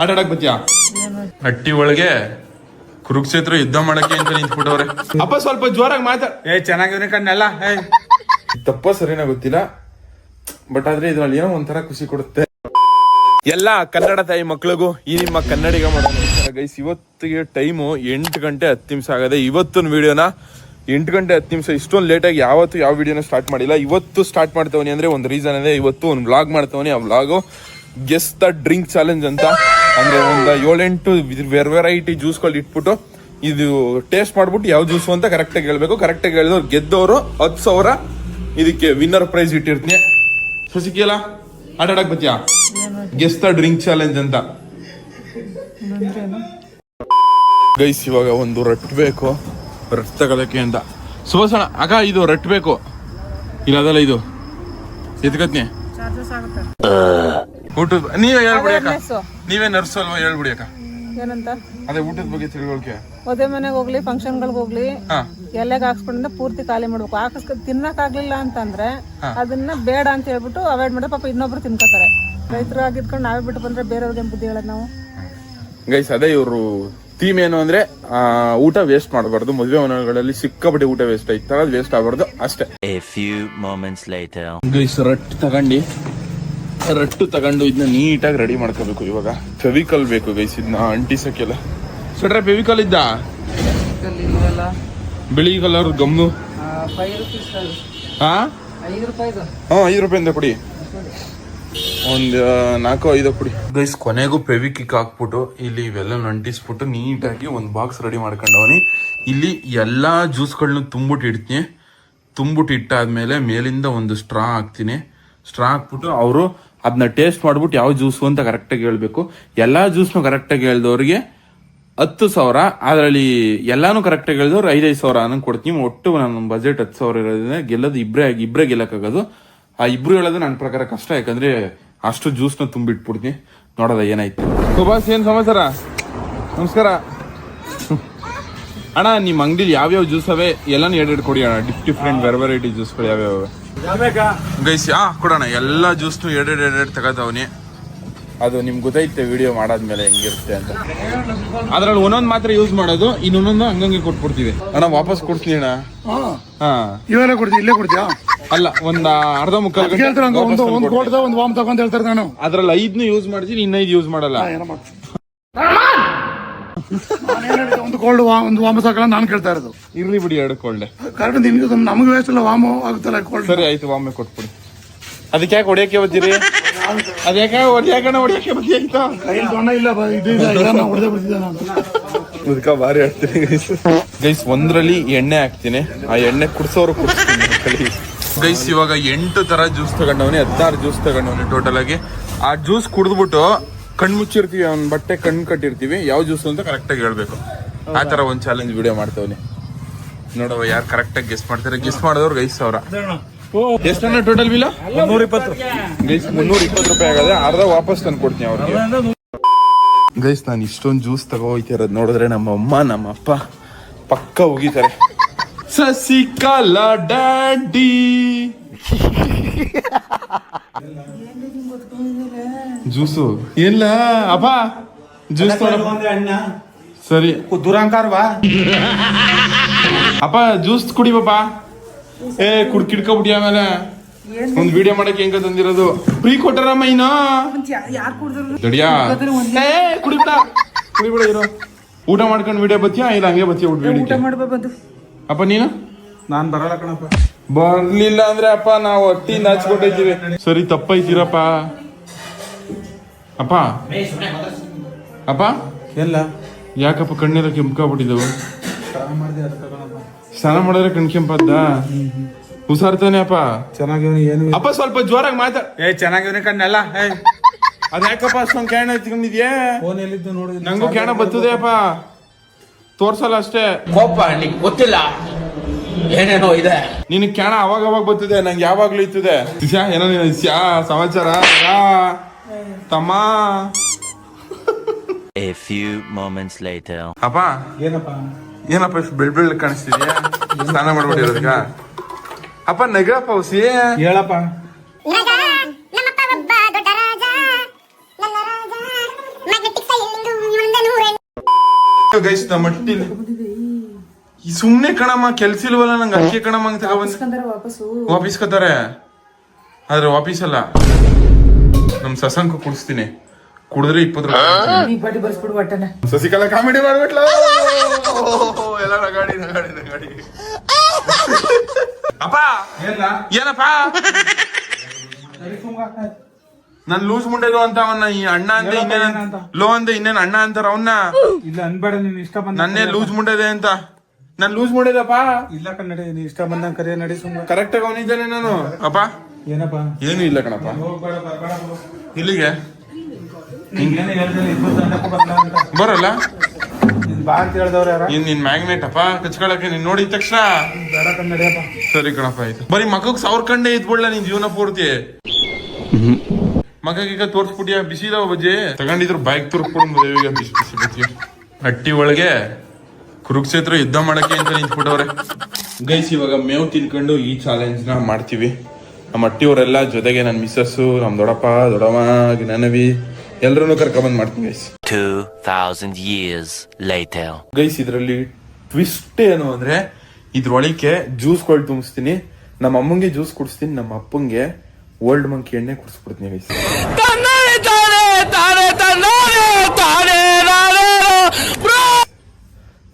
ಆಟ ಆಡಕ್ ಬತ್ತೀಯಾ? ಹಟ್ಟಿ ಒಳಗೆ ಕುರುಕ್ಷೇತ್ರ ಯುದ್ಧ ಮಾಡಕ್ಕೆ ಅಂತ ನಿಂತ್ಬಿಟ್ಟವ್ರೆ. ಅಪ್ಪ ಸ್ವಲ್ಪ ಜೋರಾಗಿ ಮಾತಾ ಏ ಚೆನ್ನಾಗಿದ್ರೆ ಕಣ್ಣೆಲ್ಲ ಏ ತಪ್ಪ ಸರಿನ ಗೊತ್ತಿಲ್ಲ. ಬಟ್ ಆದ್ರೆ ಇದ್ರಲ್ಲಿ ಏನೋ ಒಂಥರ ಖುಷಿ ಕೊಡುತ್ತೆ. ಎಲ್ಲ ಕನ್ನಡ ತಾಯಿ ಮಕ್ಳಿಗೂ ಈ ನಿಮ್ಮ ಕನ್ನಡಿಗ ಮಾಡೋಣ ಗೈಸ್ ಇವತ್ತಿಗೆ ಟೈಮು ಎಂಟು ಗಂಟೆ ಹತ್ತು ನಿಮಿಷ ಆಗದೆ ಇವತ್ತಿನ ವಿಡಿಯೋನ ಎಂಟು ಗಂಟೆ ಹತ್ತು ನಿಮಿಷ ಇಷ್ಟೊಂದು ಲೇಟಾಗಿ ಯಾವತ್ತು ಯಾವ ವಿಡಿಯೋನ ಸ್ಟಾರ್ಟ್ ಮಾಡಿಲ್ಲ. ಇವತ್ತು ಸ್ಟಾರ್ಟ್ ಮಾಡ್ತವನಿ ಅಂದ್ರೆ ಒಂದು ರೀಸನ್ ಇದೆ ಇವತ್ತು ಒಂದು ವ್ಲಾಗ್ ಮಾಡ್ತವನಿ ಆ vlog guess the drink challenge ಅಂತ. ಅಂದ್ರೆ ಒಂದು ಏಳೆಂಟು ವೆರ್ ವೆರೈಟಿ ಜ್ಯೂಸ್ಗಳು ಇಟ್ಬಿಟ್ಟು ಇದು ಟೇಸ್ಟ್ ಮಾಡ್ಬಿಟ್ಟು ಯಾವ ಜ್ಯೂಸು ಅಂತ ಕರೆಕ್ಟಾಗಿ ಹೇಳ್ಬೇಕು. ಕರೆಕ್ಟಾಗಿ ಹೇಳಿದವ್ರು ಗೆದ್ದವರು ಹತ್ತು ಸಾವಿರ. ಇದಕ್ಕೆ ವಿನ್ನರ್ ಪ್ರೈಸ್ ಇಟ್ಟಿರ್ತೀನಿ. ಶಶಿಕೇಲ ಆಟ ಆಡಕ್ ಬತ್ತಿಯಾ? ಗೆಸ್ ದ ಡ್ರಿಂಕ್ ಚಾಲೆಂಜ್ ಅಂತ. ಗೈಸ್ ಇವಾಗ ಒಂದು ರಟ್ ಬೇಕು. ರಟ್ ತಗೋದಕ್ಕೆ ಅಂತ. ಸುಭಾಷಣ ಅಕ್ಕ, ಇದು ರಟ್ ಬೇಕು. ಇಲ್ಲ, ಅದಲ್ಲ ಇದು. ಎತ್ಕತ್ನಿ ಊಟದ ನೀವೇ ಹೇಳ್ಬಿಡಿ ಅಕ್ಕ. ನೀವೇ ನರ್ಸ್ ಅಲ್ವಾ ಹೇಳ್ಬಿಡಿ ಅಕ್ಕ. ಏನಂತ? ಅದೇ ಊಟದ ಬಗ್ಗೆ ತಿಳ್ಕೊಳ್ಕೆ. ಮದುವೆ ಮನೆಗೆ ಹೋಗ್ಲಿ ಫಂಕ್ಷನ್ಗಳಿಗೆ ಹೋಗ್ಲಿ ಹಾ. ಎಲೆಗೆ ಹಾಕ್ಸ್ಕೊಂಡ ಪೂರ್ತಿ ಖಾಲಿ ಮಾಡ್ಬೇಕು. ಹಾಕಿಸ್ಕ ತಿನ್ನಕ್ ಆಗ್ಲಿಲ್ಲ ಅಂತಂದ್ರೆ ಅದನ್ನ ಬೇಡ ಅಂತ ಹೇಳ್ಬಿಟ್ಟು ಅವಾಯ್ಡ್ ಮಾಡೋ ಪಾಪ ಇನ್ನೊಬ್ರು ತಿನ್ಕೋತಾರೆ. ರೈತರು ಆಗಿದ್ಕೊಂಡು ನಾವೇ ಬಿಟ್ಟು ಬಂದ್ರೆ ಬೇರೆಯವ್ರಿಗೆ ಬುದ್ಧಿ ಹೇಳೋದು ನಾವು? ಗೈಸ್ ಅದೇ ಇವರು ಥೀಮ್ ಏನು ಅಂದ್ರೆ ಊಟ ವೇಸ್ಟ್ ಮಾಡಬಾರ್ದು. ಮದುವೆ ಮನೆಗಳಲ್ಲಿ ಸಿಕ್ಕಾಪಟ್ಟೆ ಊಟ ವೇಸ್ಟ್ ಆಯ್ತು. ವೇಸ್ಟ್ ಆಗಬಾರ್ದು ಅಷ್ಟೇ. A few moments ಗೈಸ್ ರಟ್ಟು ತಗೊಂಡು. ರಟ್ಟು ತಗೊಂಡು ಇದನ್ನ ನೀಟಾಗಿ ರೆಡಿ ಮಾಡ್ಕೋಬೇಕು ಇವಾಗ. ಫೆವಿಕಲ್ ಬೇಕು ಗೈಸ್ ಇದನ್ನ ಅಂಟಿಸಕ್ಕೆಲ್ಲ ಸೊಟ್ರೆ ಫೆವಿಕಲ್ ಇದ್ದ? ಬಿಳಿ ಕಲರ್ ಗಮ್ಮು. ಹಾ ಐದು ರೂಪಾಯಿ ಹಾ ಐದು ರೂಪಾಯಿಂದ ಕೊಡಿ. ಒಂದು ನಾಲ್ಕು, ಐದು ಪುಡಿ ಗೈಸ್ ಕೊನೆಗೂ ಫೆವಿಕಿಕ್ ಹಾಕ್ಬಿಟ್ಟು ಇಲ್ಲಿ ಇವೆಲ್ಲ ಅಂಟಿಸ್ಬಿಟ್ಟು ನೀಟಾಗಿ ಒಂದು ಬಾಕ್ಸ್ ರೆಡಿ ಮಾಡ್ಕೊಂಡವನಿ. ಇಲ್ಲಿ ಎಲ್ಲಾ ಜ್ಯೂಸ್ಗಳನ್ನ ತುಂಬಿಟ್ಟು ಇಡ್ತೀನಿ. ತುಂಬಿಟ್ಟು ಇಟ್ಟಾದ್ಮೇಲೆ ಮೇಲಿಂದ ಒಂದು ಸ್ಟ್ರಾ ಹಾಕ್ತೀನಿ. ಸ್ಟ್ರಾ ಹಾಕ್ಬಿಟ್ಟು ಅವರು ಅದನ್ನ ಟೇಸ್ಟ್ ಮಾಡ್ಬಿಟ್ಟು ಯಾವ ಜ್ಯೂಸು ಅಂತ ಕರೆಕ್ಟಾಗಿ ಹೇಳ್ಬೇಕು. ಎಲ್ಲಾ ಜ್ಯೂಸ್ನು ಕರೆಕ್ಟಾಗಿ ಹೇಳ್ದವ್ರಿಗೆ ಹತ್ತು ಸಾವಿರ. ಅದರಲ್ಲಿ ಎಲ್ಲಾನು ಕರೆಕ್ಟಾಗಿ ಹೇಳಿದವ್ರು ಐದೈದು ಸಾವಿರ ಅನ್ನೋ ಕೊಡ್ತೀನಿ. ಒಟ್ಟು ನನ್ನ ಬಜೆಟ್ ಹತ್ತು ಸಾವಿರ ಇರೋದ್ರಿಂದ ಗೆಲ್ಲೋದು ಇಬ್ಬರೇ ಇಬ್ಬರೇ ಗೆಲ್ಲಕ್ಕಾಗೋದು. ಆ ಇಬ್ರು ಹೇಳೋದು ನನ್ನ ಪ್ರಕಾರ ಕಷ್ಟ. ಯಾಕಂದ್ರೆ ಅಷ್ಟು ಜ್ಯೂಸ್ನ ತುಂಬಿಟ್ಬಿಡ್ತೀನಿ. ನೋಡೋದ ಏನಾಯ್ತು. ಸುಭಾಷ್ ಏನು ಸಮಾಚಾರ? ನಮಸ್ಕಾರ. ಅಣ್ಣ ನಿಮ್ಮ ಅಂಗಡಿಲಿ ಯಾವ್ಯಾವ ಜ್ಯೂಸ್ ಅವೆ? ಎಲ್ಲಾನು ಎರಡು ಕೊಡಿ ಅಣ್ಣ. ಡಿಫ್ ಡಿಫ್ರೆಂಟ್ ವೆರ್ ವೆರೈಟಿ ಜ್ಯೂಸ್ಗಳು ಯಾವ್ಯಾವ ಗೈಸ್ ಹಾ ಕೊಡೋಣ. ಎಲ್ಲ ಜ್ಯೂಸ್ನು ಎರಡೆರಡು ಎರಡೆರಡು ತಗೋತಾವನಿ ಅದು ನಿಮ್ಗೆ ಗೊತ್ತೈತೆ ವಿಡಿಯೋ ಮಾಡಾದ್ಮೇಲೆ ಹೆಂಗಿರುತ್ತೆ ಅಂತ. ಅದ್ರಲ್ಲಿ ಒಂದೊಂದು ಮಾತ್ರ ಯೂಸ್ ಮಾಡೋದು ಇನ್ನೊಂದೊಂದು ಹಂಗಂಗೆ ಕೊಟ್ಬಿಡ್ತೀವಿ. ಅಣ್ಣ ವಾಪಸ್ ಕೊಡ್ತೀನಿ ಅಣ್ಣ. ಹಾ. ಇವೆಲ್ಲ ಕೊಡ್ತೀವಿ ಇಲ್ಲೇ ಕೊಡ್ತೀಯಾ? ಅಲ್ಲ ಒಂದ್ ಅರ್ಧ ಮುಕ್ಕಾಲು ಗಂಟೆ ಕೇಳ್ತಾರೆ ಹಂಗ ಒಂದು ವಾಪಸ್ ಒಂದು. ಒಂದು ವಾಮ್ ತಗೊಂತ ಹೇಳ್ತಾರೆ ನಾನು. ಅದ್ರಲ್ಲಿ ಐದ್ನು ಯೂಸ್ ಮಾಡ್ತೀನಿ ಇನ್ನೈದು ಯೂಸ್ ಮಾಡಲ್ಲ. ಏನೋ ಮಾಡ್ತೀನಿ. ಒಂದು ಕೋಲ್ಡ್ ಒಂದು ವಾಮ ಸಾಕಲ್ಲ ನಾನು ಕೇಳ್ತಾ ಇರೋದು. ಇರ್ಲಿ ಬಿಡಿ ಎಡ್ಕೊಳ್ಳೆ ಕರೆಕ್ಟ್ ನಿನ್ಗೆ ನಮಗೆ ವೇಸ್ಟ್ ಅಲ್ಲ ವಾಮ ಆಗುತ್ತಲ್ಲ ಕೋಲ್ಡ್ ಸರಿ ಆಯ್ತು ವಾಮೆ ಕೊಟ್ಬಿಡಿ. ಅದಕ್ಕೆ ಯಾಕೆ ಹೊಡಿಯಕ್ಕೆ ಬಂದಿರಿ ಅದ್ಯಾಕೆ ಹೊಡಿಯಾಕಣ ಹೊಡಿಯಕ್ಕೆ ಬಂದಿ ಆಯ್ತಾ ಕೈಯಲ್ಲಿ ತೊಂಡ ಇಲ್ಲ ಬ- ಇದು ಇಲ್ಲ ಹೊಡೆದೇ ಬಿಡ್ತಿದ್ದೆ ನಾನು. ಮುದ್ಕ ಭಾರಿ ಹಾಕ್ತೀನಿ. ಗೈಸ್ ಗೈಸ್ ಒಂದ್ರಲ್ಲಿ ಎಣ್ಣೆ ಹಾಕ್ತೀನಿ. ಆ ಎಣ್ಣೆ ಕುಡ್ಸೋರು ಕುಡಿಸ್ತೀನಿ ಗೈಸ್ ಇವಾಗ ಎಂಟು ತರ ಜ್ಯೂಸ್ ತಗೊಂಡವನಿ ಹದಿನಾರು ಜ್ಯೂಸ್ ತಗೊಂಡವನಿ ಟೋಟಲ್ ಆಗಿ. ಆ ಜ್ಯೂಸ್ ಕುಡಿದ್ಬಿಟ್ಟು ಕಣ್ ಮುಚ್ಚಿರ್ತೀವಿ ಅವ್ನ ಬಟ್ಟೆ ಕಣ್ ಕಟ್ಟಿರ್ತೀವಿ. ಯಾವ ಜ್ಯೂಸ್ ಅಂತ ಕರೆಕ್ಟ್ ಆಗಿ ಹೇಳ್ಬೇಕು. ಆ ತರ ಒಂದ್ ಚಾಲೆಂಜ್ ವಿಡಿಯೋ ಮಾಡ್ತವನಿ. ನೋಡವ ಯಾರು ಕರೆಕ್ಟ್ ಆಗಿ ಗೆಸ್ ಮಾಡ್ತಾರೆ? ಗೆಸ್ ಮಾಡಿದವ್ರು ಗೈಸ್ ಸಾವಿರ ಎಷ್ಟನ್ನ ಟೋಟಲ್ ಬಿಲ್ ಮುನ್ನೂರ ಇಪ್ಪತ್ತು ಗೈಸ್ ಮುನ್ನೂರ ಇಪ್ಪತ್ತು ರೂಪಾಯಿ ಆಗದೆ ಅರ್ಧ ವಾಪಸ್ ತಂದು ಕೊಡ್ತೀನಿ ಅವ್ರಿಗೆ. ಗೈಸ್ ನಾನು ಇಷ್ಟೊಂದು ಜ್ಯೂಸ್ ತಗೋ ಹೋಯ್ತಿರೋದು ನೋಡಿದ್ರೆ ನಮ್ಮ ಅಮ್ಮ ನಮ್ಮ ಅಪ್ಪ ಪಕ್ಕ ಹೋಗಿದ್ದಾರೆ. ಸಸಿಕಲ ಡ್ಯಾಡಿ. ಜ್ಯೂಸು ಇಲ್ಲ ಅಪ್ಪ ಜ್ಯೂಸ್ ಸರಿ. ದುರಂಕಾರವಾ ಅಪ್ಪ ಜ್ಯೂಸ್ ಕುಡಿ ಪಾಪ. ಏ ಕುಡ್ ಬಿಡಿಯ ಆಮೇಲೆ. ಒಂದ್ ವಿಡಿಯೋ ಮಾಡಕ್ಕೆ ಹೆಂಗ ತಂದಿರೋದು? ಫ್ರೀ ಕೊಟ್ಟಾರಮ್ಮ ಇನ್ನ? ಯಾರು ಕುಡಿದ್ರು ದಡಿಯಾ? ಏ ಕುಡಿಬಿಡ. ಕುಡಿಬಿಡ ಇರೋ. ಊಟ ಮಾಡ್ಕೊಂಡು ವಿಡಿಯೋ ಬತ್ತಿಯಾ? ಇಲ್ಲ ಹಂಗೆ ಬತ್ತಿಯ ಊಟ ಊಟ ಮಾಡ್ಬಾ ಬಂದು. ಅಪ್ಪ ನೀನು? ನಾನ್ ಬರಲ್ಲ ಕಣಪ್ಪ. ಬರ್ಲಿಲ್ಲ ಅಂದ್ರೆ ಅಪ್ಪ ನಾವು ಹೊಟ್ಟಿ ನಾಚ್ಕೊಂಡಿದ್ದೀವಿ ಸರಿ ತಪ್ಪೈತೀರಪ್ಪ ಅಪ್ಪ? ಅಪ್ಪ? ಎಲ್ಲ. ಯಾಕಪ್ಪ ಕಣ್ಣೆಲ್ಲ ಕೆಂಪ್ಕಾಗ್ಬಿಟ್ಟಿದ್ದವು ಸ್ನಾನ ಮಾಡಿದ್ರೆ ಕಣ್ಕೆಂಪದ್ದ ಹುಷಾರ್ತಾನೆ ಅಪ್ಪ. ಚೆನ್ನಾಗಿವ್ನಿ ಏನು ಅಪ್ಪ ಸ್ವಲ್ಪ ಜೋರಾಗಿ ಮಾತಾಡ್ ಏ ಚೆನ್ನಾಗಿವ್ನಿ ಕಣ್ಣೆಲ್ಲ ಏ. ಅದ್ಯಾಕಪ್ಪ ಅಷ್ಟೊಂದು ಕ್ಯಾಣ ಹಚ್ಕೊಂಡಿದ್ಯಾ ಫೋನ್ ಎಲ್ಲಿದ್ದು ನೋಡಿ ನಂಗೂ ಕೇಣ ಬರ್ತದೆ ಅಪ್ಪ. ತೋರ್ಸಲ್ಲ ಅಷ್ಟೇ. ಕೋಪ ನಿಂಗೆ ಗೊತ್ತಿಲ್ಲ. ಏನೇನೋ ಇದೆ. ನಿನ್ ಕ್ಯಾಣ ಅವಾಗ ಅವಾಗ ಬರ್ತದೆ ನಂಗೆ ಯಾವಾಗ್ಲೂ ಇತ್ತದೆ ಏನೋ ನೀನು ಶ್ಯಾ ಸಮಾಚಾರ? ಯಾ, ತಮ್ಮ? A few moments later. ಅಪ್ಪ. ಏನಪ್ಪ? ಏನಪ್ಪ ಇಷ್ಟು ಬೆಳ್ ಬೆಳ್ಳಿ ಕಾಣಿಸ್ತಿದ್ಯಾ? ಸ್ನಾನ ಮಾಡ್ಬಿಟ್ಟಿರೋದಕ್ಕ ಅಪ್ಪ ನಗರಪ್ಪ ಹೌಸಿ ಹೇಳಪ್ಪ. ಸುಮ್ನೆ ಕಣಮ್ಮ ಕೆಲ್ಸ ಇಲ್ವಲ್ಲ ನಂಗೆ ಅಕ್ಕಿ ಕಣಮ್ಮ ಅಂತ ತಗೊಬಂದು ಕತಾರೆ ಆದ್ರೆ ವಾಪಸ್ ಅಲ್ಲ ನಮ್ ಸಸಂಕ ಕುಡಿಸ್ತೀನಿ. ಕುಡಿದ್ರೆ ಇಪ್ಪತ್ತು ರೂಪಾಯಿ ಸಸಿಕಲಾ ಕಾಮಿಡಿ ಮಾಡ್ಬಿಟ್ಲ? ಎಲ್ಲ ನಗಾಡಿ ನಗಾಡಿ ನಗಾಡಿ ಅಪ್ಪ! ಏನ ಏನಪ್ಪ? ನನ್ ಲೂಸ್ ಮುಂಡೆದು ಅಂತ ಅವನ್ನ ಈ ಅಣ್ಣ ಅಂತ ಇನ್ನೇನ್ ಲೋ ಅಂತ ಇನ್ನೇನ್ ಅಣ್ಣ ಅಂತಾರ ಅವನ್ನ ಇಲ್ಲ ಅನ್ಬೇಡ ನೀನ್ ಇಷ್ಟ ಬಂದ ನನ್ನೇ ಲೂಸ್ ಮುಂಡೆದೆ ಅಂತ. ನನ್ ಲೂಸ್ ಮುಂಡೆದಪ್ಪ ಇಲ್ಲ ಕನ್ನಡ ನೀನ್ ಇಷ್ಟ ಬಂದಂಗ ಕರೆ ನಡಿ ಸುಮ್ಮ ಕರೆಕ್ಟ್ ಆಗಿ ಅವನಿದ್ದಾನೆ ನಾನು. ಅಪ್ಪ? ಏನಪ್ಪ? ಏನು ಇಲ್ಲ ಕಣಪ್ಪ. ಇಲ್ಲಿಗೆ? ಬರಲ್ಲ? ಬಾ ಅಂತ ಹೇಳ್ದವ್ರ ಇನ್ ನಿನ್ ಮ್ಯಾಗ್ನೆಟ್ ಅಪ್ಪ ಕಚ್ಕೊಳಕ್ಕೆ ನೀನ್ ನೋಡಿದ ತಕ್ಷಣ. ಬೇಡ ಸರಿ ಕಣಪ್ಪ ಆಯ್ತು. ಬರೀ ಮಗಕ್ ಸಾವಿರ ಕಂಡೆ ಇದ್ಬಿಡ್ಲ ನಿನ್ ಜೀವನ ಪೂರ್ತಿ? ಮಗಗೀಗ ತೋರ್ಸ್ಬಿಟ್ಟಿಯ ಬಿಸಿ ಇದಾವ ಬಜ್ಜಿ? ತಗೊಂಡಿದ್ರು ಬೈಕ್ ತುರ್ಕೊಂಡು ಈಗ ಬಿಸಿ ಬಿಸಿ ಬಜ್ಜಿ. ಹಟ್ಟಿ ಒಳಗೆ ಕುರುಕ್ಷೇತ್ರ ಯುದ್ಧ ಮಾಡಕ್ಕೆ ಅಂತ ನಿಂತ್ಬಿಟ್ಟವ್ರೆ. ಗೈಸ್ ಇವಾಗ ಮೇವು ತಿನ್ಕೊಂಡು ಈ ಚಾಲೆಂಜ್ನ ಮಾಡ್ತೀವಿ. ನಮ್ಮ ಅಟ್ಟಿಯವರೆಲ್ಲ ಜೊತೆಗೆ ನನ್ನ ಮಿಸ್ಸಸ್ಸು ನಮ್ಮ ದೊಡ್ಡಪ್ಪ ದೊಡ್ಡಮ್ಮ ಜ್ಞಾನವಿ ಎಲ್ರನ್ನೂ ಕರ್ಕೊಂಬಂದ್ ಮಾಡ್ತೀನಿ ಗೈಸ್ 2,000 ಇಯರ್ಸ್ later. ಗೈಸ್ ಇದರಲ್ಲಿ ಟ್ವಿಸ್ಟ್ ಏನು ಅಂದ್ರೆ ಇದ್ರೊಳಗೆ ಜ್ಯೂಸ್ಗಳು ತುಂಬಿಸ್ತೀನಿ. ನಮ್ಮ ಅಮ್ಮಂಗೆ ಜ್ಯೂಸ್ ಕುಡಿಸ್ತೀನಿ ನಮ್ಮ ಅಪ್ಪಂಗೆ ಓಲ್ಡ್ ಮಂಕಿ ಎಣ್ಣೆ ಕುಡಿಸ್ಬಿಡ್ತೀನಿ ಗೈಸ್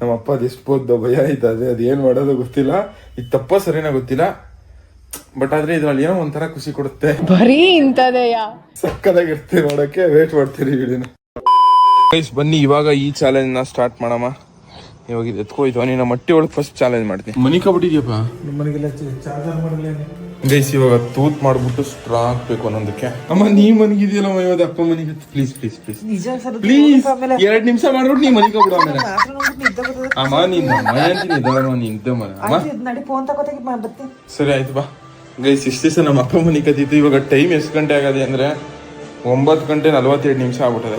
ನಮ್ಮ ಅಪ್ಪ ಅದು ಎಷ್ಟು ಬೋದು ಭಯ ಆಯ್ತದೆ ಅದು ಏನ್ ಮಾಡೋದು ಗೊತ್ತಿಲ್ಲ. ಇದು ತಪ್ಪ ಸರಿನಾ ಗೊತ್ತಿಲ್ಲ. ಬಟ್ ಆದ್ರೆ ಇದ್ರಲ್ಲಿ ಏನೋ ಒಂಥರ ಖುಷಿ ಕೊಡುತ್ತೆ. ಬರೀ ಇಂಥದೆಯಾ? ಸಕ್ಕದಾಗಿರ್ತೀವಿ ನೋಡಕ್ಕೆ ವೇಟ್ ಮಾಡ್ತೀರಿ ವಿಡಿಯೋನ ಗೈಸ್ ಬನ್ನಿ ಇವಾಗ ಈ ಚಾಲೆಂಜ್ನ ಸ್ಟಾರ್ಟ್ ಮಾಡಮ್ಮ ಇವಾಗ ಇದು ಎತ್ಕೋಯ್ತು ನೀನು ಮಟ್ಟಿ ಒಳಗೆ ಫಸ್ಟ್ ಚಾಲೆಂಜ್ ಮಾಡ್ತೀನಿ. ಮನಿ ಕಬಿಟ್ಟಿದ್ಯಪ್ಪ ನಮ್ಮನೆಗೆಲ್ಲ ಚಾರ್ಜರ್ ಮಾಡಲಿ ಗೈಸ್ ಇವಾಗ ತೂತ್ ಮಾಡ್ಬಿಟ್ಟು ಸ್ಟ್ರಾ ಬೇಕು ಅನ್ನೋದಕ್ಕೆ. ಅಮ್ಮ ನೀ ಮನಗಿದ್ಯಲ್ಲಮ್ಮ ಇವಾಗ? ಅಪ್ಪ ಮನಿಗೆ ಪ್ಲೀಸ್ ಪ್ಲೀಸ್ ಪ್ಲೀಸ್ ಪ್ಲೀಸ್ ಎರಡು ನಿಮಿಷ ಮಾಡ್ಬಿಟ್ಟು ನೀ ಮನಿ ಬಿಡು ಆಮೇಲೆ. ಅಮ್ಮ ನೀನು ಮನೆ ನೀನ್ ಇದ್ದ ಮನೆ. ಅಮ್ಮ. ನಡಿ ಫೋನ್ ತಗೋತಾಗಿ ಬರ್ತೀನಿ. ಸರಿ ಆಯ್ತು ಬಾ. ಗೈಸ್ ಇಷ್ಟೇ ದಿವಸ ನಮ್ಮ ಅಪ್ಪ ಮನೆ ಕತ್ತಿತ್ತು ಇವಾಗ ಟೈಮ್ ಎಷ್ಟು ಗಂಟೆ ಆಗದೆ ಅಂದ್ರೆ ಒಂಬತ್ತು ಗಂಟೆ ನಲವತ್ತೆರಡು ನಿಮಿಷ ಆಗ್ಬಿಟ್ಟದೆ.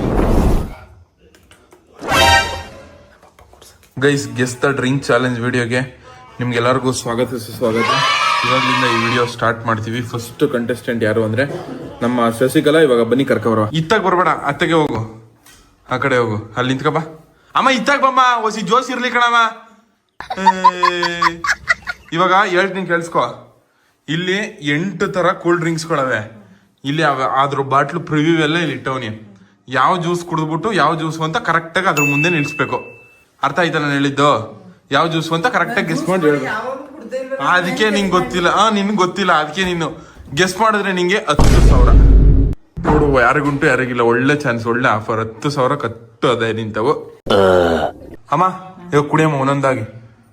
Guys guess the drink challenge ವಿಡಿಯೋಗೆ ನಿಮ್ಗೆಲ್ಲರಿಗೂ ಸ್ವಾಗತ, ಸುಸ್ವಾಗತ. ಇವಾಗಲಿಂದ ಈ ವಿಡಿಯೋ ಸ್ಟಾರ್ಟ್ ಮಾಡ್ತೀವಿ. ಫಸ್ಟ್ ಕಂಟೆಸ್ಟೆಂಟ್ ಯಾರು ಅಂದ್ರೆ ನಮ್ಮ ಶಶಿಕಲಾ, ಇವಾಗ ಬನ್ನಿ ಕರ್ಕೊಬರುವ ಇತ್ತಾಗ ಬರಬೇಡ, ಅತ್ತಗೆ ಹೋಗು. ಆ ಕಡೆ ಹೋಗು. ಅಲ್ಲಿ ನಿಂತ್ಕ ಬಾ. ಅಮ್ಮ, ಇತ್ತಾಗ ಬಮ್ಮ ಹೊಸಿ ಜೋಸ್ ಇರ್ಲಿ ಕಣಮ್ಮ. ಇವಾಗ ಇವಾಗ ಹೇಳ್ತೀನಿ, ಕೇಳಿಸ್ಕೊ. ಇಲ್ಲಿ ಎಂಟು ತರ ಕೂಲ್ ಡ್ರಿಂಕ್ಸ್ಗಳವೆ ಇಲ್ಲಿ ಅದ್ರ ಬಾಟ್ಲು ಪ್ರಿವ್ಯೂ ಎಲ್ಲ ಇಲ್ಲಿ ಇಟ್ಟವನಿ. ಯಾವ ಜ್ಯೂಸ್ ಕುಡಿದ್ಬಿಟ್ಟು, ಯಾವ ಜ್ಯೂಸ್ ಅಂತ ಕರೆಕ್ಟಾಗಿ ಅದ್ರ ಮುಂದೆ ನಿಲ್ಸ್ಬೇಕು. ಅರ್ಥ ಆಯ್ತಾ ನಾನು ಹೇಳಿದ್ದು? ಯಾವ ಜ್ಯೂಸ್ ಅಂತ ಕರೆಕ್ಟಾಗಿ ಗೆಸ್ ಮಾಡಿ ಹೇಳಿ. ಅದಕ್ಕೆ ನಿಂಗೆ ಗೊತ್ತಿಲ್ಲ. ಆ, ನಿನ್ಗೆ ಗೊತ್ತಿಲ್ಲ. ಅದಕ್ಕೆ ನೀನು ಗೆಸ್ ಮಾಡಿದ್ರೆ ನಿಂಗೆ ಹತ್ತು ಸಾವಿರ. ನೋಡು, ಯಾರಿಗುಂಟು ಯಾರಿಗಿಲ್ಲ. ಒಳ್ಳೆ ಚಾನ್ಸ್ ಒಳ್ಳೆ ಆಫರ್ ಹತ್ತು ಸಾವಿರ ಕತ್ತು ಅದೇ ನಿಂತವು. ಅಮ್ಮ, ಇವಾಗ ಕುಡಿಯಮ್ಮ, ಒಂದೊಂದಾಗಿ.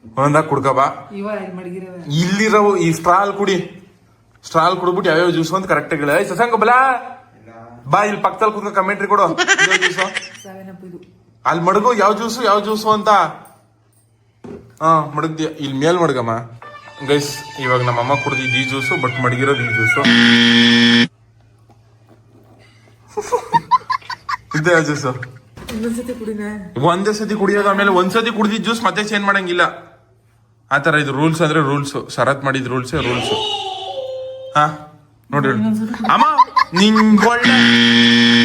ಒಂದೊಂದಾಗಿ ಕುಡ್ಕ ಬಾ. ಇಲ್ಲಿರೋ ಈ ಸ್ಟ್ರಾಲ್ ಕುಡಿ. ಸ್ಟ್ರಾಲ್ ಕುಡ್ಬಿಟ್ಟು ಯಾವ್ಯಾವ ಜ್ಯೂಸ್ ಅಂತ ಕರೆಕ್ಟ್ ಆಗಿ ಹೇಳಿ. ಸಸಂಗ ಬಲ. ಬಾ, ಇಲ್ಲಿ ಪಕ್ಕದಲ್ಲಿ ಕುತ್ಕೊ ಕಮೆಂಟ್ರಿ ಕೊಡು. ಜ್ಯೂಸು. ಅಲ್ಲಿ ಮಡಗು ಯಾವ ಜ್ಯೂಸು ಯಾವ ಜ್ಯೂಸು ಅಂತ? ಹಾ ಮಡಗ್ದಿ. ಇಲ್ಲಿ ಮೇಲ್ ಮಡಗಮ್ಮ. ಗೈಸ್ ಇವಾಗ ನಮ್ಮ ಅಮ್ಮ ಕುಡ್ದಿದ್ದು ಈ ಜ್ಯೂಸು ಬಟ್ ಮಡಗಿರೋದು ಈ ಜ್ಯೂಸು. ಇದೆ ಯಾವ ಜ್ಯೂಸು. ಒಂದೇ ಸತಿ ಕುಡಿಯೋದು ಆಮೇಲೆ ಒಂದ್ಸತಿ ಕುಡ್ದಿದ್ ಜ್ಯೂಸ್ ಮತ್ತೆ ಚೇಂಜ್ ಮಾಡಂಗಿಲ್ಲ. ಆತರ ಇದು ರೂಲ್ಸ್ ಅಂದ್ರೆ ರೂಲ್ಸ್ ಶರತ್ ಮಾಡಿದ ರೂಲ್ಸ್ ರೂಲ್ಸ್ ಹಾ ನೋಡಿ ಅಮ್ಮ ನಿಂಗೆ ಒಳ್ಳೆ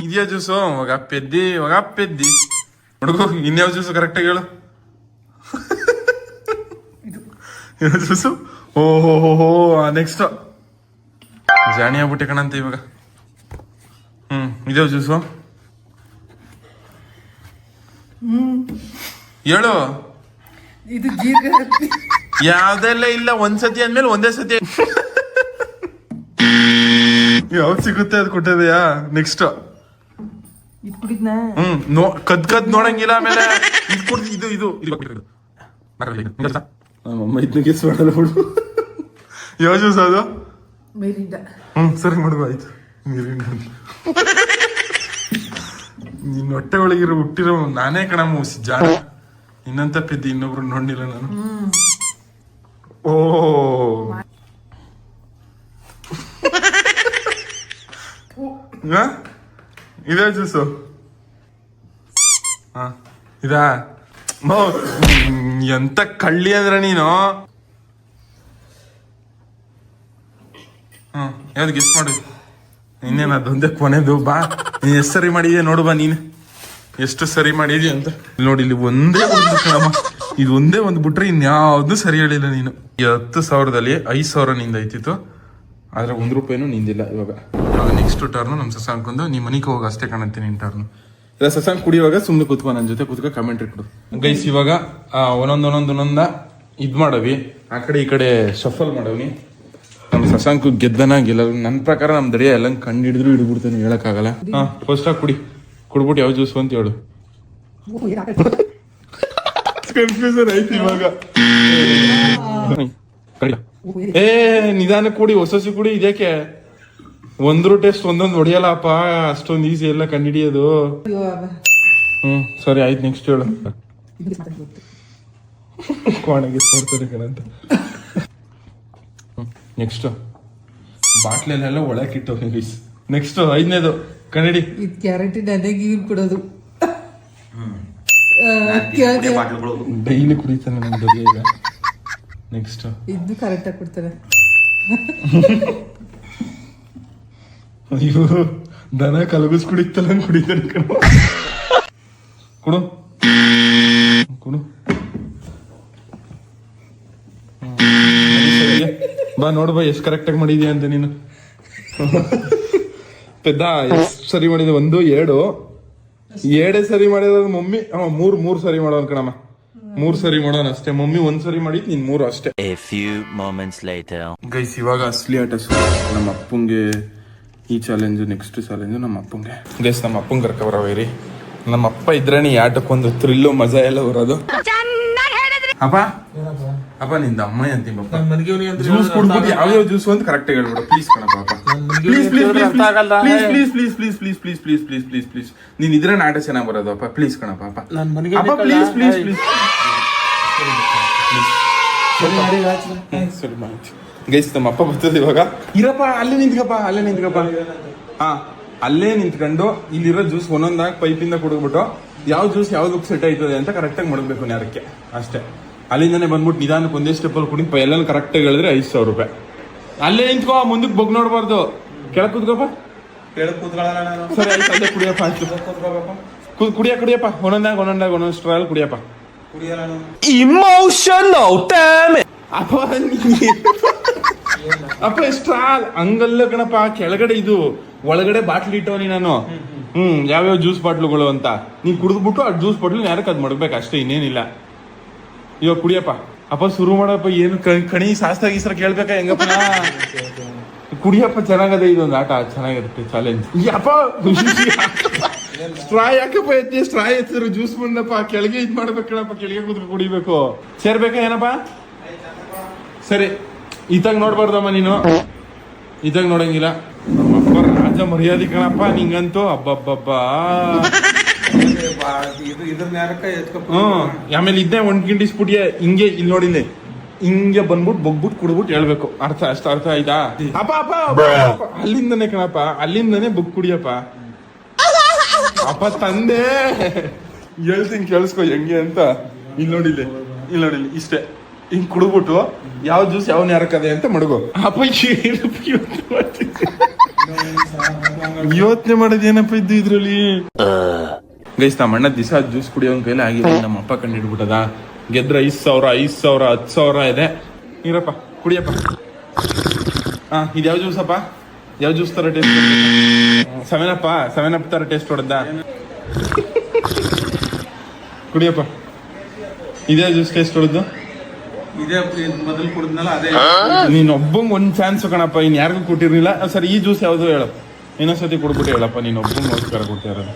ಇದೆಯಾ ಜ್ಯೂಸು? ಇವಾಗ ಪೆದ್ದಿ ಇವಾಗ ಪೆದ್ದಿ ಹುಡುಗು ಇನ್ಯಾವ ಜ್ಯೂಸು ಕರೆಕ್ಟಾಗಿ ಹೇಳು. ಯಾವ ಜ್ಯೂಸು ಓ ಹೋ ಹೋ ನೆಕ್ಸ್ಟ್ ಜಾಣಿ ಆಗ್ಬಿಟ್ಟೆ ಕಣಂತ ಇವಾಗ. ಹ್ಮ್ ಇದ್ಯಾವ ಜ್ಯೂಸು ಹೇಳು. ಇದು ಯಾವ್ದೆಲ್ಲ ಇಲ್ಲ ಒಂದ್ಸತಿ ಅಂದ್ಮೇಲೆ ಒಂದೇ ಸತಿ. ಯಾವ್ದು ಸಿಗುತ್ತೆ ಅದು ಕೊಟ್ಟಿದೆಯಾ? ನೆಕ್ಸ್ಟ್ ಇದು ಕುಡಿದ್ನಾ? ಹ್ಮ್ ನೋ ಕದ್ ಕದ್ ನೋಡಂಗಿಲ್ಲ ಆಮೇಲೆ ಇದು ಇದು ಇದು. ಇದು. ಕೊಟ್ಟಿರೋದು. ಬರಲ್ಲ ಇದು. ನಿಂಗಲ್ಸ? ನಮ್ಮಮ್ಮ ಇದನ್ನ ಗೆಸ್ ಮಾಡಲ್ಲ ಬಿಡು. ಯಾವ ಜ್ಯೂಸ್ ಅದು? ಮೇಲಿಂದ. ಹ್ಮ್ ಸರಿ ಮಾಡುವ ಆಯ್ತು. ನಿನ್ನ ಹೊಟ್ಟೆ ಒಳಗಿರೋ ಹುಟ್ಟಿರೋ ನಾನೇ ಕಣ ಮೂಸಿ ಜಾಣ. ನಿನ್ನಂತ ಪೆದ್ದಿ ಇನ್ನೊಬ್ರು ನೋಡಿಲ್ಲ ನಾನು. ಓ. ಹಾ? ಇದೇ ಜ್ಯೂಸು. ಹಾ, ಇದಾ? ಎಂತ ಕಳ್ಳಿ ಅಂದ್ರೆ ನೀನು? ಹ್ಮ್, ಯಾವ್ದು ಗಿಫ್ಟ್ ಮಾಡು. ಇನ್ನೇನು ಅದೊಂದೇ ಕೊನೆದು, ಬಾ. ನೀನ್ ಎಷ್ಟು ಸರಿ ಮಾಡಿದ್ಯಾ ನೋಡು ಬಾ ನೀನು. ಎಷ್ಟು ಸರಿ ಮಾಡಿದ್ಯ ಅಂತ. ನೋಡಿ, ಇಲ್ಲಿ ಒಂದೇ ಒಂದು ಕ್ರಮ. ಇದು ಒಂದೇ ಒಂದು ಬಿಟ್ರೆ ಇನ್ಯಾವುದೂ ಸರಿ ಹೇಳಿಲ್ಲ ನೀನು. ಈ ಹತ್ತು ಸಾವಿರದಲ್ಲಿ ಐದು ಸಾವಿರ ನಿಂದ ಐತಿತ್ತು. ಆದ್ರೆ ಒಂದ್ ರೂಪಾಯಿನೂ ನಿಂದಿಲ್ಲ ಇವಾಗ. ಇವಾಗ ನೆಕ್ಸ್ಟ್ ಟರ್ನ್ ಸಸಾಂಗ್ ಸಸಾಂಕೊಂದು ನಿಮ್ಮ ಮನೆಗೆ ಹೋಗಿ ಅಷ್ಟೇ ಕಾಣಂತೀನಿ ನಿನ್ ಟರ್ನ್ ಇಲ್ಲ ಸಸಾಂಕ್ ಕುಡಿಯುವಾಗ ಸುಮ್ಮನೆ ಕೂತ್ಕೊ ನನ್ನ ಜೊತೆ ಕೂತ್ಕೊ ಕಮೆಂಟ್ರಿ ಕೊಡು. ಗೈಸ್ ಇವಾಗ ಒಂದೊಂದು ಒಂದೊಂದು ಒಂದೊಂದ್ ಇದ್ ಮಾಡವಿ. ಆ ಕಡೆ ಈ ಕಡೆ ಶಫಲ್ ಮಾಡವಿ ನಮ್ಮ ಸಸಾಂಕು ಗೆದ್ದನ ಗೆಲ್ಲರು ನನ್ನ ಪ್ರಕಾರ ನಮ್ಮ ದಡಿಯ ಎಲ್ಲ ಕಣ್ಣು ಹಿಡಿದ್ರು ಹಿಡ್ಬಿಡ್ತಾನೆ ಹೇಳಕ್ಕಾಗಲ್ಲ. ಹಾ ಫಸ್ಟ್ ಆಗಿ ಕುಡಿ. ಕುಡ್ಬಿಟ್ಟು ಯಾವ ಜ್ಯೂಸ್ ಅಂತ ಹೇಳು. ಕನ್ಫ್ಯೂಸನ್ ಐತಿ ಇವಾಗ. ಏ ನಿಧಾನ ಕುಡಿ ಹೊಸ ಕುಡಿ ಇದಕ್ಕೆ ಒಂದ್ರು ಟೆಸ್ಟ್ ಒಂದೊಂದು ಹೊಡಿಯಲ್ಲಪ್ಪ ಅಷ್ಟೊಂದು ಈಸಿ ಎಲ್ಲ ಕಂಡಿಡಿಯೋದು ಹ್ಮ್ ಸರಿ ಆಯ್ತು ನೆಕ್ಸ್ಟ್ ಹೇಳು. ಕೋಣಗೆ ಮಾಡ್ತಾರೆ ಕಣಂತ. ನೆಕ್ಸ್ಟ್ ಬಾಟ್ಲೆಲ್ಲ ಒಳಕಿಟ್ಟು ನೆಕ್ಸ್ಟ್ ಐದನೇದು ಕನ್ನಡಿ. ಇದು ಗ್ಯಾರಂಟಿ ನನಗೆ ಇವ್ರು ಕೊಡೋದು. ಡೈಲಿ ಕುಡಿತಾನೆ ನನ್ನ ಬಗ್ಗೆ ಈಗ. ನೆಕ್ಸ್ಟ್ ಇದು ಕರೆಕ್ಟಾಗಿ ಕೊಡ್ತಾರೆ. ಅಯ್ಯೋ ದನ ಕಲಗಿಸ್ ಕುಡಿತಲ್ಲ ಕುಡಿತಾನೆ ಕಣ. ಕೊಡು. ಕೊಡು. ಬಾ ನೋಡು ಬಾ ಎಷ್ಟು ಕರೆಕ್ಟಾಗಿ ಮಾಡಿದ್ಯಾ ಅಂತ ನೀನು. ಪೆದ್ದ ಎಷ್ಟು ಸರಿ ಮಾಡಿದೆ? ಒಂದು ಎರಡು. ಎರಡೇ ಸರಿ ಮಾಡಿದ ಮಮ್ಮಿ ಅವ ಮೂರು ಮೂರ್ ಸರಿ ಮಾಡೋನ್ ಕಣಮ್ಮ. ಮೂರ್ ಸರಿ ಮಾಡೋಣ ಅಷ್ಟೇ. ಮಮ್ಮಿ ಒಂದ್ ಸರಿ ಮಾಡಿದ್ ನೀನ್ ಮೂರು ಅಷ್ಟೇ. ಗೈಸ್ ಇವಾಗ ಅಸ್ಲಿ ಆಟ. ನಮ್ಮ ಅಪ್ಪಂಗೆ ಈ ಚಾಲೆಂಜ್ ನೆಕ್ಸ್ಟ್ ಚಾಲೆಂಜ್ ನಮ್ಮ ಅಪ್ಪಂಗೆ ಗೈಸ್ ನಮ್ಮ ಅಪ್ಪಂಗೆ ಕರ್ಕೊಬರವೇರಿ ನಮ್ಮ ಅಪ್ಪ ಇದ್ರೇನೆ ಈ ಆಟಕ್ಕೊಂದು ಥ್ರಿಲ್ಲು ಮಜಾ ಎಲ್ಲ ಬರೋದು ಅಪ್ಪ ಅಪ್ಪ ನಿಂದ ಅಮ್ಮ ಅಂತೀನಿ ಪಾಪ ಜ್ಯೂಸ್ ಕುಡ್ಬಿಟ್ಟು ಯಾವ್ಯಾವ ಜ್ಯೂಸ್ ಅಂತ ಕರೆಕ್ಟ್ ಹೇಳ್ಬಿಡು ಪ್ಲೀಸ್ ಕಣಪ್ಪ please please. Please please please please please please please please please ನೀನ್ ಇದ್ರೆ ನಾಟ ಚೆನ್ನಾಗಿ ಬರೋದು ಅಪ್ಪ ಪ್ಲೀಸ್ ಕಣಪ್ಪ ಅಪ್ಪ ನನ್ ಮನೆಗೆ ಅಪ್ಪ ನಿಕ್ಕಲ್ಲ. ಪ್ಲೀಸ್ ಪ್ಲೀಸ್ ಪ್ಲೀಸ್ ಸರಿ ಮಾಹಿತಿ ಗೈಸ್ ನಮ್ಮ ಅಪ್ಪ ಬರ್ತದೆ ಇವಾಗ. ಇರಪ್ಪ ಅಲ್ಲೇ ನಿಂತ್ಕಪ್ಪ ಅಲ್ಲೇ ನಿಂತ್ಕಪ್ಪ. ಹಾ ಅಲ್ಲೇ ನಿಂತ್ಕೊಂಡು ಇಲ್ಲಿರೋ ಜ್ಯೂಸ್ ಒಂದೊಂದಾಗಿ ಪೈಪಿಂದ ಕುಡಿದ್ಬಿಟ್ಟು ಯಾವ ಜ್ಯೂಸ್ ಯಾವ್ದಕ್ಕೆ ಸೆಟ್ ಆಯ್ತದೆ ಅಂತ ಕರೆಕ್ಟಾಗಿ ಮಾಡಬೇಕು ನೇರಕ್ಕೆ ಅಷ್ಟೇ. ಅಲ್ಲಿಂದಾನೆ ಬಂದ್ಬಿಟ್ಟು ನಿಧಾನಕ್ಕೆ ಒಂದೇ ಸ್ಟೆಪ್ಪಲ್ಲಿ ಕುಡಿ ಎಲ್ಲ ಕರೆಕ್ಟಾಗಿ ಹೇಳಿದ್ರೆ ಐದು ಸಾವಿರ ರೂಪಾಯಿ. ಅಲ್ಲೇ ನಿಂತ್ಕೋ ಮುಂದಕ್ಕೆ ಬಗ್ ನೋಡಬಾರ್ದು. ಕೆಳಗೆ ಕೂತ್ಕೋಪ್ಪ. ಕೇಳಕ್ ಕೂತ್ಕೊಳ್ಳಲ್ಲ ಸರಿ ಅಲ್ಲೇ ಕುಡಿಯಪ್ಪ ಕುಡಿಯ ಕುಡಿಯಪ್ಪ. ಒಂದೊಂದಾಗ ಒಂದೊಂದಾಗ ಒಂದೊಂದು ಸ್ಟ್ರಾಲ್ ಕುಡಿಯಪ್ಪ. It! ಅಪ್ಪ ನೀ- ಅಪ್ಪ ಸ್ಟ್ರಾಲ್ ಹಂಗಲ್ಲ ಕಣಪ್ಪ ಕೆಳಗಡೆ ಇದು ಒಳಗಡೆ ಬಾಟ್ಲಿ ಇಟ್ಟವನಿ ನಾನು. ಹ್ಮ್ ಯಾವ್ಯಾವ ಜ್ಯೂಸ್ ಬಾಟ್ಲುಗಳು ಅಂತ. ನೀನ್ ಕುಡಿದ್ಬಿಟ್ಟು ಆ ಜ್ಯೂಸ್ ಬಾಟ್ಲು ಯಾರಕ್ಕೆ ಅದ್ ಮಾಡ್ಬೇಕು? ಅಷ್ಟೇ ಇನ್ನೇನಿಲ್ಲ. ಇವಾಗ ಕುಡಿಯಪ್ಪ. ಅಪ್ಪ ಶುರು ಮಾಡಪ್ಪ ಏನು ಕಣಿ ಶಾಸ್ತ್ರ ಗೀಸ್ರ ಕೇಳ್ಬೇಕಾ? ಹೆಂಗಪ್ಪ? ಕುಡಿಯಪ್ಪ ಚೆನ್ನಾಗದೆ ಇದೊಂದು ಆಟ. ಚೆನ್ನಾಗಿರುತ್ತೆ ಚಾಲೆಂಜ್ ಯಪ್ಪ ಸ್ಟ್ರಾ ಯಾಕಪ್ಪ ಎತ್ತಿ ಸ್ಟ್ರಾ ಎತ್ತಿದ್ರು ಜ್ಯೂಸ್ ಬಂದಪ್ಪ. ಕೆಳಗೆ ಇದ್ ಮಾಡ್ಬೇಕು ಕಣಪ್ಪ. ಕೆಳಗೆ ಕೂತ್ಕೊಂಡು ಕುಡಿಬೇಕು. ಸೇರ್ಬೇಕಾ ಏನಪ್ಪ? ಸರಿ. ಇತ್ತಾಗ ನೋಡ್ಬಾರ್ದಮ್ಮ ನೀನು. ಇತ್ತಾಗ ನೋಡಂಗಿಲ್ಲ. ನಮ್ಮ ಅಪ್ಪ ರಾಜ ಮರ್ಯಾದೆ ಕಣಪ್ಪ ನಿಂಗಂತೂ. ಹಬ್ಬಬ್ಬಬ್ಬ ಹ್ಮ್. ಆಮೇಲೆ ಇದ್ದೇ ಒಂದ್ ಕಿಂಡಿ ಸ್ಪುಟಿಯ ಹಿಂಗೆ ಇಲ್ಲಿ ನೋಡಿನೆ ಹಿಂಗೆ ಬಂದ್ಬಿಟ್ಟು ಬಗ್ಬಿಟ್ಟು ಕುಡ್ಬಿಟ್ಟು ಹೇಳ್ಬೇಕು. ಅರ್ಥ ಅಷ್ಟ ಅರ್ಥ ಆಯ್ತಾ? ಅಪ್ಪ, ಅಪ್ಪ, ಅಲ್ಲಿಂದನೇ ಕಣಪ್ಪ. ಅಲ್ಲಿಂದನೆ ಬುಕ್ ಕುಡಿಯಪ್ಪ. ಅಪ್ಪ ತಂದೆ. ಹೇಳ್ತೀನಿ ಕೇಳಿಸ್ಕೊ ಹೆಂಗೆ ಅಂತ. ಇಲ್ಲಿ ನೋಡಿಲ್ಲ ಇಲ್ಲಿ. ನೋಡಿಲ್ಲ ಇಷ್ಟೇ. ಹಿಂಗ್ ಕುಡ್ಬಿಟ್ಟು ಯಾವ ಜ್ಯೂಸ್ ಯಾವ ನ್ಯಾರಕ್ಕದೆ ಅಂತ ಮಡಗೋ. ಅಪ್ಪ ಯೋಚನೆ ಯೋಚ್ನೆ ಏನಪ್ಪ ಇದ್ದು ಇದ್ರಲ್ಲಿ? ಗೈಸ್ ನಮ್ಮ ಅಣ್ಣ ದಿವಸ ಜ್ಯೂಸ್ ಕುಡಿಯೋನ್ ಕೈಲಿ ಆಗಿದೆ ನಮ್ಮ ಅಪ್ಪ ಕಂಡು ಹಿಡ್ಬಿಟ್ಟದ ಗೆದ್ರ ಐದ್ ಸಾವಿರ ಐದ್ ಸಾವಿರ ಹತ್ತು ಸಾವಿರ ಇದೆ. ಇರಪ್ಪ ಕುಡಿಯಪ್ಪ. ಹಾ ಇದ್ಯಾವ ಜ್ಯೂಸ್ ಅಪ್ಪ ಯಾವ ಜ್ಯೂಸ್ ತರ ಟೇಸ್ಟ್ ಸೆವೆನ್ ಅಪ್ಪ ಸೆವೆನ್ ಅಪ್ ತರ ಟೇಸ್ಟ್ ಹೊಡೆದ ಕುಡಿಯಪ್ಪ. ಇದೇ ಜ್ಯೂಸ್ ಟೇಸ್ಟ್ ಹೊಡೆದು ಇದೇ ಮೊದಲು ಕುಡಿದ್ನಲ್ಲ ಅದೇ ನೀನ್ ಒಬ್ಬಂಗ್ ಒಂದ್ ಚಾನ್ಸ್ ಕಣಪ್ಪ ಇನ್ ಯಾರಿಗೂ ಕೊಟ್ಟಿರ್ಲಿಲ್ಲ. ಸರಿ ಈ ಜ್ಯೂಸ್ ಯಾವ್ದು ಹೇಳು. ಇನ್ನೊಂದ್ಸತಿ ಕೊಡ್ಬಿಟ್ಟು ಹೇಳಪ್ಪ ನೀನ್ ಒಬ್ಬಂಗೋಸ್ಕರ ಕೊಟ್ಟಿರೋದು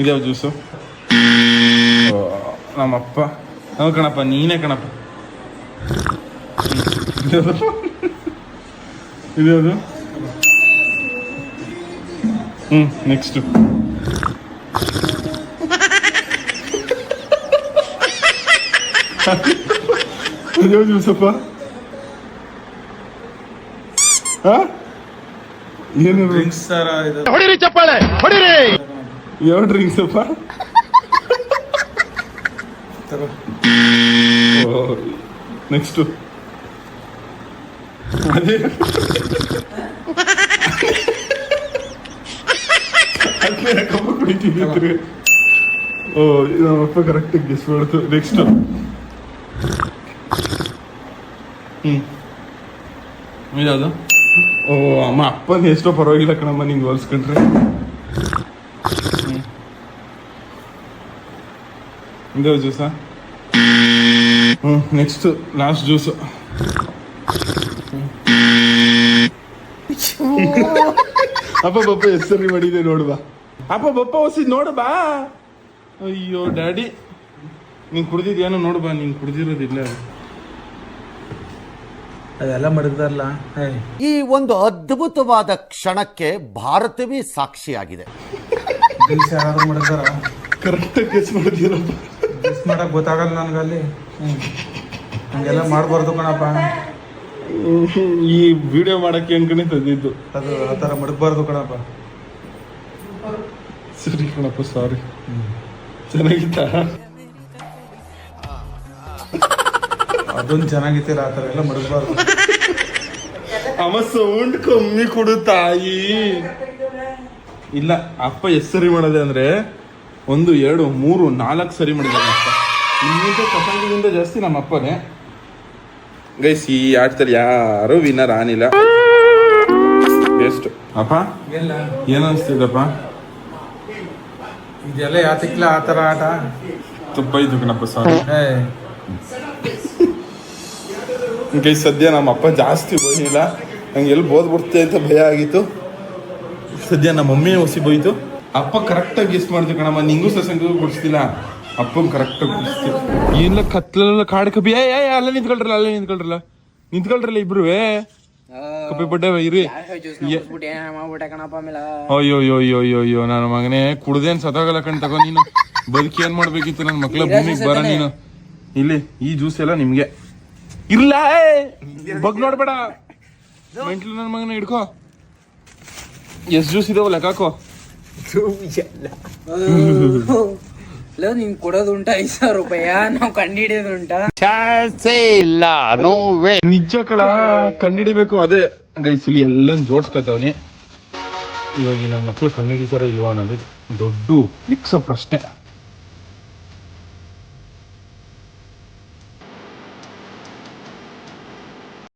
ಇದ್ಯಾವ ಜ್ಯೂಸು ನಮ್ಮಪ್ಪ. ಹೌದು ಕಣಪ್ಪ ನೀನೇ ಕಣಪ್ಪ. ಇದ್ಯಾವ್ದು? ಹ್ಞೂ ನೆಕ್ಸ್ಟು ದಿವಸಪ್ಪ. ಏನು ಡ್ರಿಂಕ್ಸ್ ಹೊಡಿರಿ ಚಪ್ಪಾಳೆ ಹೊಡಿರಿ. ಯಾವ ಡ್ರಿಂಕ್ಸ್ ಅಪ್ಪ ನೆಕ್ಸ್ಟು ಅದೇ. ಅದ್ನೇ ಯಾಕಪ್ಪ ಕುಡಿತಿದ್ದೆ ತಿರ್ಗಿ? ಓ ಇದು ನಮ್ಮಪ್ಪ ಕರೆಕ್ಟಾಗಿ ಗೆಸ್ ಮಾಡ್ತು ನೆಕ್ಸ್ಟ್ ಹ್ಮ್ ಇದಾವುದು ಓ ಅಮ್ಮ ಅಪ್ಪನ ಎಷ್ಟೋ ಪರವಾಗಿಲ್ಲ ಕಣಮ್ಮ ನಿಂಗೆ ಹೋಲ್ಸ್ಕೊಂಡ್ರೆ ಇದಾವ ಜ್ಯೂಸಾ ಹ್ಞೂ ನೆಕ್ಸ್ಟ್ ಲಾಸ್ಟ್ ಜ್ಯೂಸು ಅಪ್ಪ ಬಪ್ಪ ಹೆಸರಿ ಮಾಡಿದೆ ನೋಡು ಬಾ. ಅಪ್ಪ ಬಪ್ಪ ಹೊಸಿ ನೋಡು ಬಾ. ಅಯ್ಯೋ ಡ್ಯಾಡಿ ನೀನ್ ಕುಡ್ದಿದ್ಯಾನೋ ನೋಡು ಬಾ ನೀನ್ ಕುಡ್ದಿರೋದಿಲ್ಲ. ಅದೆಲ್ಲ ಮಾಡಿದಾರಲ್ಲ ಈ ಒಂದು ಅದ್ಭುತವಾದ ಕ್ಷಣಕ್ಕೆ ಭಾರತವೇ ಸಾಕ್ಷಿಯಾಗಿದೆ. ಗೆಲ್ಸ್ ಯಾರಾದ್ರೂ ಮಡಗ್ದಾರ? ಕರೆಕ್ಟಾಗಿ ಗೆಸ್ ಮಾಡಿದ್ದೀರಪ್ಪ. ಗೆಸ್ ಮಾಡಕ್ ಗೊತ್ತಾಗಲ್ಲ ನನ್ಗಲ್ಲಿ. ಹ್ಮ್. ಹಂಗೆಲ್ಲ ಮಾಡಬಾರ್ದು ಕಣಪ್ಪ. ಈ ವಿಡಿಯೋ ಮಾಡಕ್ಕೆ ತಂದಿದ್ದು. ಅದು ಆ ಥರ ಮಡಗಬಾರ್ದು ಕಣಪ್ಪ. ಸರಿ ಕಣಪ್ಪ ಸಾರಿ ಚೆನ್ನಾಗಿತ್ತ? ಅದೊಂದು ಚೆನ್ನಾಗಿತ್ತಿಲ್ಲ ಆ ಥರ ಎಲ್ಲ ಮಡಗಬಾರ್ದು. ಅಮ್ಮ ಸೌಂಡ್ ಕಮ್ಮಿ ಕೊಡು ತಾಯಿ. ಇಲ್ಲ ಅಪ್ಪ ಎಷ್ಟು ಸರಿ ಮಾಡೋದೆ ಅಂದ್ರೆ ಒಂದು ಎರಡು ಮೂರು ನಾಲ್ಕು ಸರಿ ಮಾಡಿದ್ದಾರೆ ಅಪ್ಪ. ಇನ್ನಿಂದ ಪ್ರಸಂಗದಿಂದ ಜಾಸ್ತಿ ನಮ್ಮ ಅಪ್ಪನೇ. ಗೈಸ್ ಈ ಆಟದಲ್ಲಿ ಯಾರು ವಿನ್ನರ್ ಆನಿಲ್ಲ. ಎಷ್ಟು ಅಪ್ಪ? ಎಲ್ಲ. ಏನ್ ಅನ್ಸ್ತಿದಪ್ಪ? ಇದೆಲ್ಲ ಯಾತಿಕ್ಲ ಆ ಥರ ಆಟ? ತಪ್ಪಾಯ್ತು ಕಣಪ್ಪ ಸಾರಿ ಗೈಸ್ ಸದ್ಯ ನಮ್ಮ ಅಪ್ಪ ಜಾಸ್ತಿ ಬೈಲಿಲ್ಲ. ನಂಗೆ ಎಲ್ಲಿ ಬೋದ್ ಬಿಡ್ತೆ ಅಂತ ಭಯ ಆಗಿತ್ತು. ಸದ್ಯ ನಮ್ಮ ಮಮ್ಮಿ ಹೊಸಿ ಬೈತು. ಅಪ್ಪ ಕರೆಕ್ಟಾಗಿ ಗೆಸ್ಟ್ ಮಾಡ್ತೀವಿ ಕಣಮ್ಮ. ನಿಂಗೂ ಸಸಂಗೂ ಕೊಡಿಸ್ತಿಲ್ಲ ಅಪ್ಪನ್ ಕರೆಕ್ಟಾಗಿ ಏನ್ಲ ಏನಿಲ್ಲ ಕತ್ಲೆಲ್ಲ ಕಾಡ್ ಕಬ್ಬಿ? ಏ ಏ, ಅಲ್ಲೇ ನಿಂತ್ಕೊಳ್ರಲ್ಲ ಅಲ್ಲೇ ನಿಂತ್ಕೊಳ್ರಲ್ಲ. ನಿಂತ್ಕೊಳ್ರಲ್ಲ ಇಬ್ರು ಕಬ್ಬಿ ಬಡ್ಡೆ ಇರಿ ಅಯ್ಯೋ ಅಯ್ಯೋ ಅಯ್ಯೋ ಅಯ್ಯೋ ನನ್ನ ಮಗನೇ ಕುಡ್ದೇನ್ ಸತಾಗಲ್ಲ ಕಣ್ ತಗೋ ನೀನು. ಬದುಕಿ ಏನ್ ಮಾಡ್ಬೇಕಿತ್ತು ನನ್ನ ಮಕ್ಳ ಭೂಮಿಗೆ ಬರ ನೀನು. ಇಲ್ಲಿ ಈ ಜ್ಯೂಸ್ ಎಲ್ಲ ನಿಮ್ಗೆ. ಇಲ್ಲ ಬಗ್ ನೋಡ್ಬೇಡ. ಮೆಂಟ್ಲು ನನ್ನ ಮಗನ ಹಿಡ್ಕೋ. ಎಷ್ಟ್ ಜ್ಯೂಸ್ ಇದಾವ ಲೆಕ್ಕ ಹಾಕೋ ನೀನ್ ಕೊಡೋದು ಉಂಟಾ? ಐದ್ ಸಾವಿರ ರೂಪಾಯ? ನಾವು ಕಂಡಿಡಿಯೋದು ನೋವೇ. ನಿಜ ಕಳ ಕಂಡಿಡಿಬೇಕು ಅದೇ. ಗೈಸ್ ಇಲ್ಲಿ ಎಲ್ಲ ಜೋಡ್ಸ್ಕೊತಾವನಿ ಇವಾಗ ನಮ್ಮ ಮಕ್ಕಳು ಮಕ್ಳು ಕಂಡಿಡಿತಾರ ಇಲ್ವಾ ಅನ್ನೋದು ದೊಡ್ಡ ಫಿಕ್ಸ್ ಪ್ರಶ್ನೆ